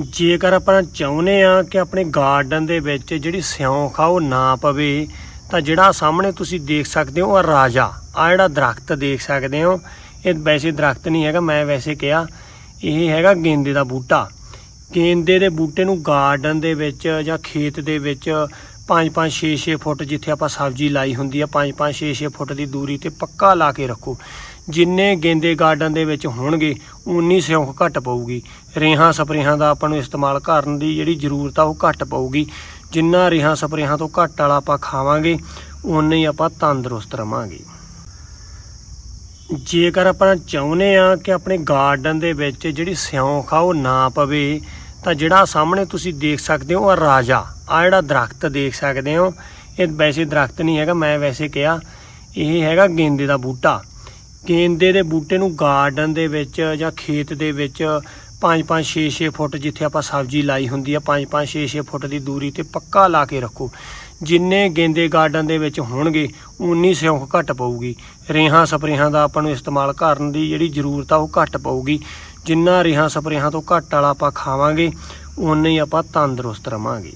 ਜੇਕਰ ਆਪਾਂ ਚਾਹੁੰਦੇ ਆ ਕਿ ਆਪਣੇ ਗਾਰਡਨ ਦੇ ਵਿੱਚ ਜਿਹੜੀ ਸਿਉਂਖ ਆ ਉਹ ਨਾ ਪਵੇ, ਤਾਂ ਜਿਹੜਾ ਸਾਹਮਣੇ ਤੁਸੀਂ ਦੇਖ ਸਕਦੇ ਹੋ ਆ ਰਾਜਾ ਆ ਜਿਹੜਾ ਦਰਖਤ ਦੇਖ ਸਕਦੇ ਹੋ। ਇਹ ਵੈਸੇ ਦਰਖਤ ਨਹੀਂ ਹੈਗਾ, ਮੈਂ ਵੈਸੇ ਕਿਹਾ, ਇਹ ਹੈਗਾ ਗੇਂਦੇ ਦਾ ਬੂਟਾ। ਗੇਂਦੇ ਦੇ ਬੂਟੇ ਨੂੰ ਗਾਰਡਨ ਦੇ ਵਿੱਚ ਜਾਂ ਖੇਤ ਦੇ ਵਿੱਚ 5-5 6-6 ਫੁੱਟ ਜਿੱਥੇ ਆਪਾਂ ਸਬਜ਼ੀ ਲਾਈ ਹੁੰਦੀ ਆ 5-5 6-6 ਫੁੱਟ ਦੀ ਦੂਰੀ ਤੇ ਪੱਕਾ ਲਾ ਕੇ ਰੱਖੋ। ਜਿੰਨੇ ਗੇਂਦੇ ਗਾਰਡਨ ਦੇ ਵਿੱਚ ਹੋਣਗੇ, ਉਨੀ ਸਿਉਂਖ ਘੱਟ ਪਊਗੀ। ਰੇਹਾਂ ਸਪਰੇਹਾਂ ਦਾ ਆਪਾਂ ਨੂੰ ਇਸਤੇਮਾਲ ਕਰਨ ਦੀ ਜਿਹੜੀ ਜ਼ਰੂਰਤ ਆ, ਉਹ ਘੱਟ ਪਊਗੀ। ਜਿੰਨਾ ਰੇਹਾਂ ਸਪਰੇਹਾਂ ਤੋਂ ਘੱਟ ਵਾਲਾ ਆਪਾਂ ਖਾਵਾਂਗੇ ਉਨੇ ਹੀ ਆਪਾਂ ਤੰਦਰੁਸਤ ਰਵਾਂਗੇ। ਜੇਕਰ ਆਪਾਂ ਚਾਹੁੰਦੇ ਆ ਕਿ ਆਪਣੇ ਗਾਰਡਨ ਦੇ ਵਿੱਚ ਜਿਹੜੀ ਸਿਉਂਖ ਆ, ਉਹ ਨਾ ਪਵੇ ਤਾਂ ਜਿਹੜਾ ਸਾਹਮਣੇ ਤੁਸੀਂ ਦੇਖ ਸਕਦੇ ਹੋ ਆ ਰਾਜਾ ਆ ਜਿਹੜਾ ਦਰਖਤ ਦੇਖ ਸਕਦੇ ਹੋ, ਇਹ ਵੈਸੇ ਦਰਖਤ ਨਹੀਂ ਹੈਗਾ, ਮੈਂ ਵੈਸੇ ਕਿਹਾ ਇਹ ਹੈਗਾ ਗੇਂਦੇ ਦਾ ਬੂਟਾ। ਗੇਂਦੇ ਦੇ ਬੂਟੇ ਨੂੰ ਗਾਰਡਨ ਦੇ ਵਿੱਚ ਜਾਂ ਖੇਤ ਦੇ ਵਿੱਚ 5-5 6-6 ਫੁੱਟ ਜਿੱਥੇ ਆਪਾਂ ਸਬਜ਼ੀ ਲਾਈ ਹੁੰਦੀ ਆ 5-5 6-6 ਫੁੱਟ ਦੀ ਦੂਰੀ ਤੇ ਪੱਕਾ ਲਾ ਕੇ ਰੱਖੋ। ਜਿੰਨੇ ਗੇਂਦੇ ਗਾਰਡਨ ਦੇ ਵਿੱਚ ਹੋਣਗੇ ਉਨੀ ਸਿਉਂਕ ਘੱਟ ਪਊਗੀ। ਰੇਹਾਂ ਸਪਰੇਹਾਂ ਦਾ ਆਪਾਂ ਨੂੰ ਇਸਤੇਮਾਲ ਕਰਨ ਦੀ ਜਿਹੜੀ ਜ਼ਰੂਰਤ ਆ, ਉਹ ਘੱਟ ਪਊਗੀ। ਜਿੰਨਾ ਰੇਹਾਂ ਸਪਰੇਹਾਂ ਤੋਂ ਘੱਟ ਵਾਲਾ ਆਪਾਂ ਖਾਵਾਂਗੇ ਉਨੇ ਹੀ ਆਪਾਂ ਤੰਦਰੁਸਤ ਰਵਾਂਗੇ।